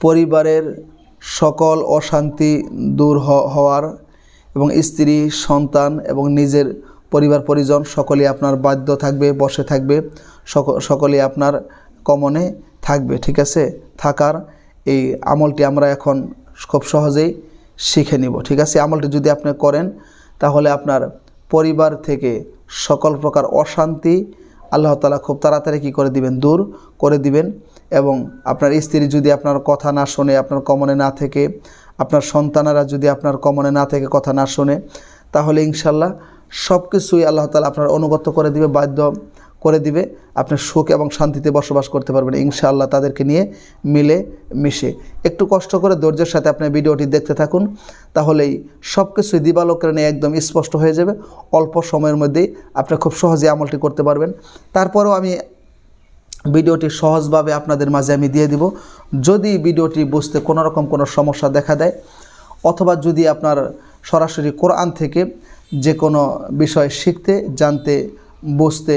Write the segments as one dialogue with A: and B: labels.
A: পরিবারের সকল অশান্তি দূর হওয়ার এবং স্ত্রী, সন্তান এবং নিজের পরিবার, পরিজন সকলেই আপনার বাধ্য থাকবে, বসে থাকবে, সক- সকলেই আপনার কমনে থাকবে, ঠিক আছে? থাকার এই আমলটি আমরা এখন খুব সহজেই শিখে নিব, ঠিক আছে? আমলটি যদি আপনি করেন, তাহলে আপনার পরিবার থেকে সকল প্রকার অশান্তি আল্লাহ তালা খুব তাড়াতাড়ি কী করে দিবেন? দূর করে দিবেন। এবং আপনার স্ত্রী যদি আপনার কথা না শোনে, আপনার কমনে না থেকে, আপনার সন্তানেরা যদি আপনার কমনে না থেকে কথা না শোনে, তাহলে ইনশাল্লাহ সব কিছুই আল্লাহ তালা আপনার অনুগত করে দিবে, বাধ্য করে দিবে। আপনি সুখ এবং শান্তিতে বসবাস করতে পারবেন, ইনশাআল্লাহ তাদেরকে নিয়ে মিলে মিশে। একটু কষ্ট করে ধৈর্যের সাথে আপনি ভিডিওটি দেখতে থাকুন, তাহলেই সব কিছুই দিবালোকের নিয়ে একদম স্পষ্ট হয়ে যাবে। অল্প সময়ের মধ্যেই আপনি খুব সহজে আমলটি করতে পারবেন। তারপরেও আমি ভিডিওটি সহজভাবে আপনাদের মাঝে আমি দিয়ে দিব। যদি ভিডিওটি বুঝতে কোনো রকম কোনো সমস্যা দেখা দেয়, অথবা যদি আপনার সরাসরি কোরআন থেকে যে কোনো বিষয় শিখতে, জানতে, বুঝতে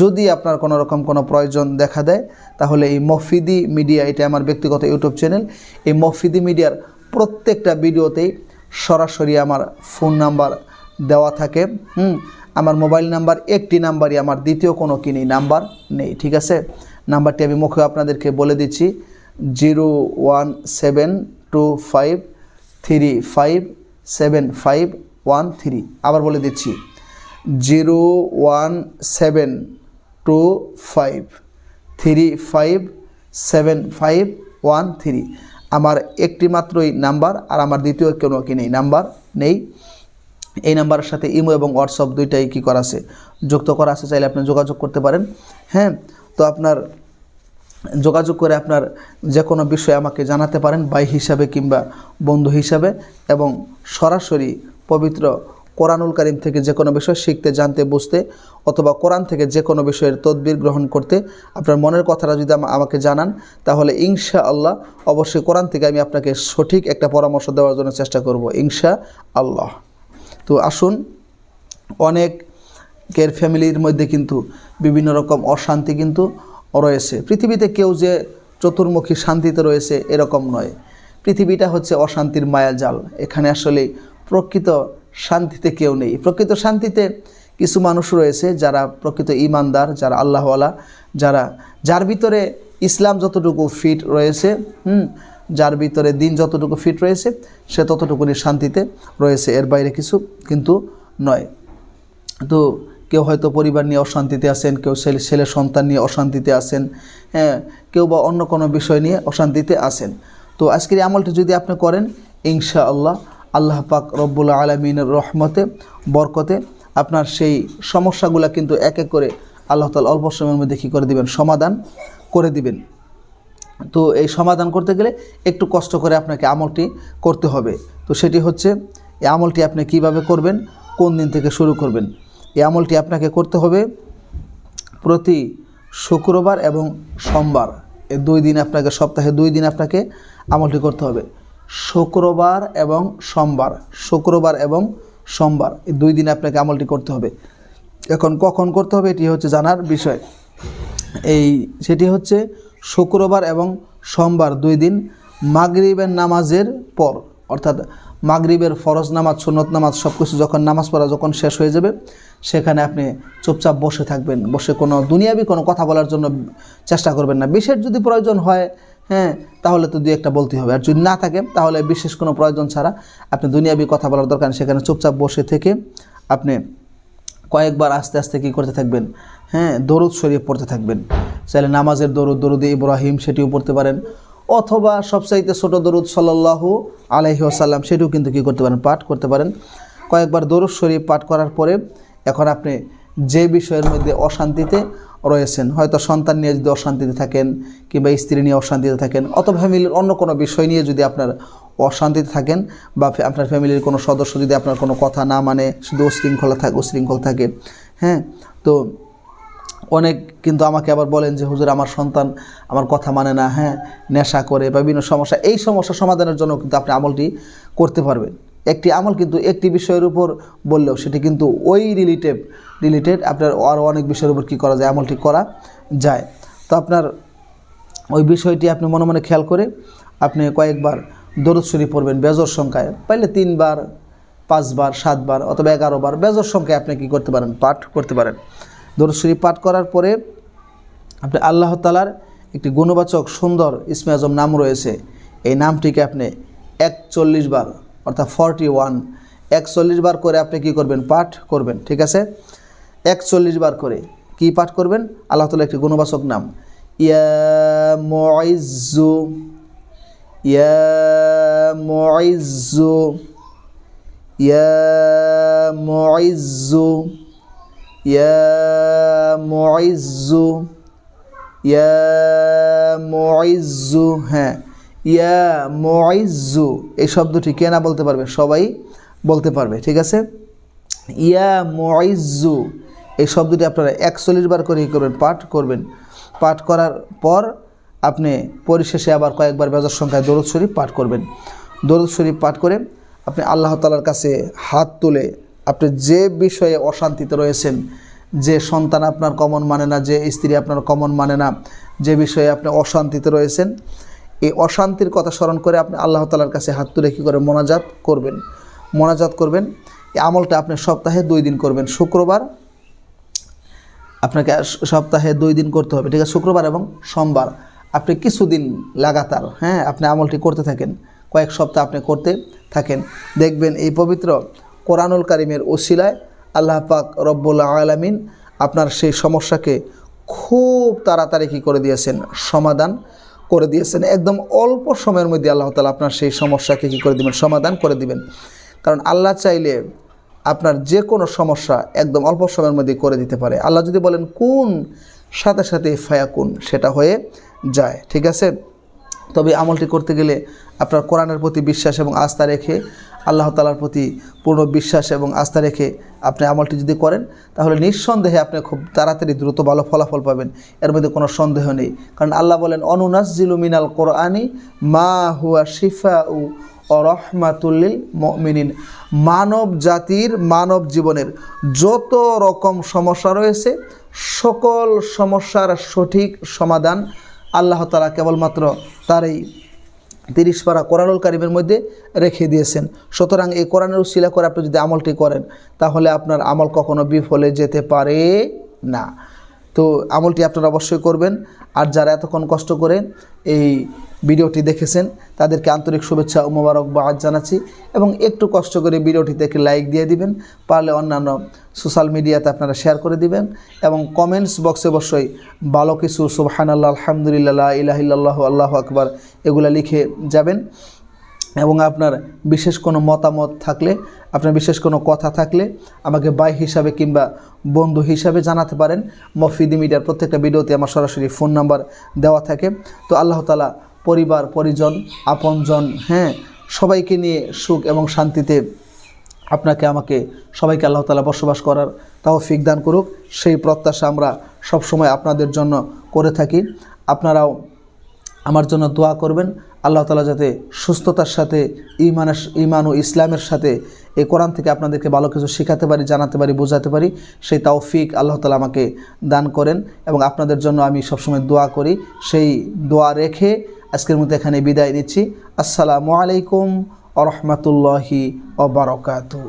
A: যদি আপনার কোনো রকম কোনো প্রয়োজন দেখা দেয়, তাহলে এই মফিদি মিডিয়া, এটা আমার ব্যক্তিগত ইউটিউব চ্যানেল, এই মফিদি মিডিয়ার প্রত্যেকটা ভিডিওতেই সরাসরি আমার ফোন নাম্বার দেওয়া থাকে। হুম আমার মোবাইল নাম্বার, একটি নাম্বারই আমার, দ্বিতীয় কোনো কিনি নাম্বার নেই, ঠিক আছে? নাম্বারটি আমি মুখে আপনাদেরকে বলে দিচ্ছি, zero one seven two five three five seven five one three, আবার বলে দিচ্ছি, zero one seven two five three five seven five one three, আমার একটি মাত্রই নাম্বার আর আমার দ্বিতীয় কোনো কি নেই, নাম্বার নেই। এই নাম্বারের সাথে ইমো এবং হোয়াটসঅ্যাপ দুইটাই কী করা আছে? যুক্ত করা আছে, চাইলে আপনি যোগাযোগ করতে পারেন। হ্যাঁ তো আপনার যোগাযোগ করে আপনার যে কোনো বিষয়ে আমাকে জানাতে পারেন, ভাই হিসাবে কিংবা বন্ধু হিসাবে, এবং সরাসরি পবিত্র কোরআনুল কারিম থেকে যে কোনো বিষয় শিখতে, জানতে, বুঝতে অথবা কোরআন থেকে যে কোনো বিষয়ের তদবির গ্রহণ করতে আপনার মনের কথাটা যদি আমাকে জানান, তাহলে ইনশা আল্লাহ অবশ্যই কোরআন থেকে আমি আপনাকে সঠিক একটা পরামর্শ দেওয়ার জন্য চেষ্টা করব ইনশা আল্লাহ তো আসুন, অনেকের ফ্যামিলির মধ্যে কিন্তু বিভিন্ন রকম অশান্তি কিন্তু রয়েছে। পৃথিবীতে কেউ যে চতুর্মুখী শান্তিতে রয়েছে এরকম নয়। পৃথিবীটা হচ্ছে অশান্তির মায়াজাল এখানে আসলে প্রকৃত শান্তিতে কেউ নেই। প্রকৃত শান্তিতে কিছু মানুষ রয়েছে যারা প্রকৃত ইমানদার, যারা আল্লাহওয়ালা, যারা, যার ভিতরে ইসলাম যতটুকু ফিট রয়েছে, হুম যার ভিতরে দিন যতটুকু ফিট রয়েছে, সে ততটুকুনি শান্তিতে রয়েছে। এর বাইরে কিছু কিন্তু নয়। তো কেউ হয়তো পরিবার নিয়ে অশান্তিতে আছেন, কেউ ছেলে ছেলে সন্তান নিয়ে অশান্তিতে আছেন হ্যাঁ কেউ বা অন্য কোনো বিষয় নিয়ে অশান্তিতে আছেন। তো আজকের এই আমলটি যদি আপনি করেন ইনশা আল্লাহ আল্লাহ পাক রব্বুল আলমিনের রহমতে, বরকতে আপনার সেই সমস্যাগুলো কিন্তু এক এক করে আল্লাহ তাল অল্প সময়ের মধ্যে কী করে দিবেন? সমাধান করে দিবেন। তো এই সমাধান করতে গেলে একটু কষ্ট করে আপনাকে আমলটি করতে হবে। তো সেটি হচ্ছে, এই আমলটি আপনি কীভাবে করবেন, কোন দিন থেকে শুরু করবেন, এই আমলটি আপনাকে করতে হবে প্রতি শুক্রবার এবং সোমবার। এই দুই দিন আপনাকে, সপ্তাহে দুই দিন আপনাকে আমলটি করতে হবে। শুক্রবার এবং সোমবার, শুক্রবার এবং সোমবার, এই দুই দিন আপনাকে আমলটি করতে হবে। এখন কখন করতে হবে, এটি হচ্ছে জানার বিষয়। এই সেটি হচ্ছে শুক্রবার এবং সোমবার দুই দিন মাগরিবের নামাজের পর, অর্থাৎ মাগরিবের ফরজ নামাজ, সুন্নত নামাজ সব কিছু যখন নামাজ পড়া যখন শেষ হয়ে যাবে, সেখানে আপনি চুপচাপ বসে থাকবেন, বসে কোনো দুনিয়াবি কোনো কথা বলার জন্য চেষ্টা করবেন না। বিশেষ যদি প্রয়োজন হয় হ্যাঁ তাহলে তো দুই একটা বলতে হবে। আর যদি না থাকে, তাহলে বিশেষ কোনো প্রয়োজন ছাড়া আপনি দুনিয়াবি কথা বলার দরকার সেখানে চুপচাপ বসে থেকে আপনি কয়েকবার আস্তে আস্তে কী করতে থাকবেন? হ্যাঁ দরুদ শরীফ পড়তে থাকবেন। চাইলে নামাজের দরুদ দরুদ ইব্রাহিম সেটিও পড়তে পারেন। অথবা সবচাইতে ছোট দরুদ সাল্লাল্লাহু আলাইহি আসাল্লাম সেটিও কিন্তু কী করতে পারেন? পাঠ করতে পারেন। কয়েকবার দরুদ শরীফ পাঠ করার পরে এখন আপনি যে বিষয়ের মধ্যে অশান্তিতে রয়েছেন, হয়তো সন্তান নিয়ে যদি অশান্তিতে থাকেন কিংবা স্ত্রী নিয়ে অশান্তিতে থাকেন, অথবা ফ্যামিলির অন্য কোনো বিষয় নিয়ে যদি আপনার অশান্তিতে থাকেন বা আপনার ফ্যামিলির কোনো সদস্য যদি আপনার কোনো কথা না মানে শুধু উশৃঙ্খলা থাকে উশৃঙ্খল থাকে। হ্যাঁ? তো অনেক কিন্তু আমাকে আবার বলেন যে, হুজুর, আমার সন্তান আমার কথা মানে না। হ্যাঁ? নেশা করে বা বিভিন্ন সমস্যা। এই সমস্যা সমাধানের জন্য কিন্তু আপনি আমলটি করতে পারবেন। একটি আমল কিন্তু একটি বিষয়ের উপর বললেও সেটি কিন্তু ওই রিলেটেড রিলেটেড আপনার আরও অনেক বিষয়ের উপর কী করা যায়, আমলটি করা যায়। তো আপনার ওই বিষয়টি আপনি মনে মনে খেয়াল করে আপনি কয়েকবার দরুদ শরীফ পড়বেন, বেজর সংখ্যায়। পাইলে তিনবার, পাঁচবার, সাতবার অথবা এগারো বার বেজর সংখ্যায় আপনি কী করতে পারেন? পাঠ করতে পারেন। দরুদ শরীফ পাঠ করার পরে আপনি আল্লাহ তালার একটি গুণবাচক, সুন্দর ইসমে আজম নাম রয়েছে। এই নামটিকে আপনি একচল্লিশ বার, অর্থাৎ ফর্টি ওয়ান একচল্লিশ বার করে আপনি কি করবেন? পাঠ করবেন, ঠিক আছে? একচল্লিশ বার করে কি পাঠ করবেন? আল্লাহ তালা একটি গুণবাচক নাম। ইয়া ইয়া মুইজ্জু ইয়া মুইজ্জু ইয়া মুইজ্জু ইয়া মুইজ্জু হ্যাঁ ইয়া মুইজ্জু এই শব্দটি কে না বলতে পারবে? সবাই বলতে পারবে, ঠিক আছে? ইয়া মুইজ্জু এই শব্দটি আপনারা একচল্লিশ বার করে করবেন, পাঠ করবেন। পাঠ করার পর আপনি পরিশেষে আবার কয়েকবার বেজার সংখ্যায় দরুদ শরীফ পাঠ করবেন। দরুদ শরীফ পাঠ করে আপনি আল্লাহ তালার কাছে হাত তুলে আপনি যে বিষয়ে অশান্তিতে রয়েছেন, যে সন্তান আপনার কমন মানে না, যে স্ত্রী আপনার কমন মানে না, যে বিষয়ে আপনি অশান্তিতে রয়েছেন, এই অশান্তির কথা স্মরণ করে আপনি আল্লাহ তালার কাছে হাত তুলে কী করে মোনাজাত করবেন? মোনাজাত করবেন, এই আমলটা আপনি সপ্তাহে দুই দিন করবেন। শুক্রবার আপনাকে সপ্তাহে দুই দিন করতে হবে, ঠিক আছে? শুক্রবার এবং সোমবার। আপনি কিছুদিন লাগাতার হ্যাঁ আপনি আমলটি করতে থাকেন, কয়েক সপ্তাহ আপনি করতে থাকেন। দেখবেন এই পবিত্র কোরআনুল কারিমের ওসিলায় আল্লাহ পাক রব্বুল আলামিন আপনার সেই সমস্যাকে খুব তাড়াতাড়ি কী করে দিয়েছেন? সমাধান করে দিয়েছেন। একদম অল্প সময়ের মধ্যে আল্লাহ তালা আপনার সেই সমস্যাকে কী করে দিবেন? সমাধান করে দিবেন। কারণ আল্লাহ চাইলে আপনার যে কোনো সমস্যা একদম অল্প সময়ের মধ্যে করে দিতে পারে। আল্লাহ যদি বলেন, কোন সাথে সাথে ফায়াকুন সেটা হয়ে যায়, ঠিক আছে? তবে আমলটি করতে গেলে আপনার কোরআনের প্রতি বিশ্বাস এবং আস্থা রেখে, আল্লাহ তালার প্রতি পূর্ণ বিশ্বাস এবং আস্থা রেখে আপনি আমলটি যদি করেন, তাহলে নিঃসন্দেহে আপনি খুব তাড়াতাড়ি দ্রুত ভালো ফলাফল পাবেন। এর মধ্যে কোনো সন্দেহ নেই। কারণ আল্লাহ বলেন অনুনাজিলু মিনাল কোরআনি মা হুয়া শিফা উ অরহমাতুল্লিল মমিনিন। মানব জাতির মানব জীবনের যত রকম সমস্যা রয়েছে, সকল সমস্যার সঠিক সমাধান আল্লাহ তালা কেবলমাত্র তার এই তিরিশ পারা কোরআনুল কারিমের মধ্যে রেখে দিয়েছেন। সুতরাং এই কোরআনের উশিলা করে আপনি যদি আমলটি করেন, তাহলে আপনার আমল কখনো বিফলে যেতে পারে না। তো আমলটি আপনারা অবশ্যই করবেন। আর যারা এতক্ষণ কষ্ট করে এই ভিডিওটি দেখেছেন, তাদেরকে আন্তরিক শুভেচ্ছা ও মোবারকবাদ জানাচ্ছি এবং একটু কষ্ট করে ভিডিওটিতে একটি লাইক দিয়ে দিবেন, পারলে অন্যান্য সোশ্যাল মিডিয়াতে আপনারা শেয়ার করে দিবেন এবং কমেন্টস বক্সে অবশ্যই ভালো কিছু সুবহান আল্লাহ আলহামদুলিল্লাহ ইলাহিল্লাহ আল্লাহ আকবার এগুলো লিখে যাবেন। এবং আপনার বিশেষ কোনো মতামত থাকলে, আপনার বিশেষ কোনো কথা থাকলে আমাকে বাই হিসাবে কিংবা বন্ধু হিসাবে জানাতে পারেন। মফিদি মিডিয়ার প্রত্যেকটা ভিডিওতে আমার সরাসরি ফোন নাম্বার দেওয়া থাকে। তো আল্লাহ তালা পরিবার, পরিজন, আপনজন হ্যাঁ সবাইকে নিয়ে সুখ এবং শান্তিতে আপনাকে, আমাকে সবাইকে আল্লাহ তালা বসবাস করার তাও ফিক দান করুক। সেই প্রত্যাশা আমরা সবসময় আপনাদের জন্য করে থাকি। আপনারাও আমার জন্য দোয়া করবেন। আল্লাহ তালা যাতে সুস্থতার সাথে ইমানের ইমান ও ইসলামের সাথে এই কোরআন থেকে আপনাদেরকে ভালো কিছু শেখাতে পারি, জানাতে পারি, বোঝাতে পারি, সেই তাওফিক আল্লাহ তালা আমাকে দান করেন এবং আপনাদের জন্য আমি সবসময় দোয়া করি। সেই দোয়া রেখে আজকের মধ্যে এখানে বিদায় নিচ্ছি। আসসালামু আলাইকুম আ রহমতুল্লাহি অবরকাতু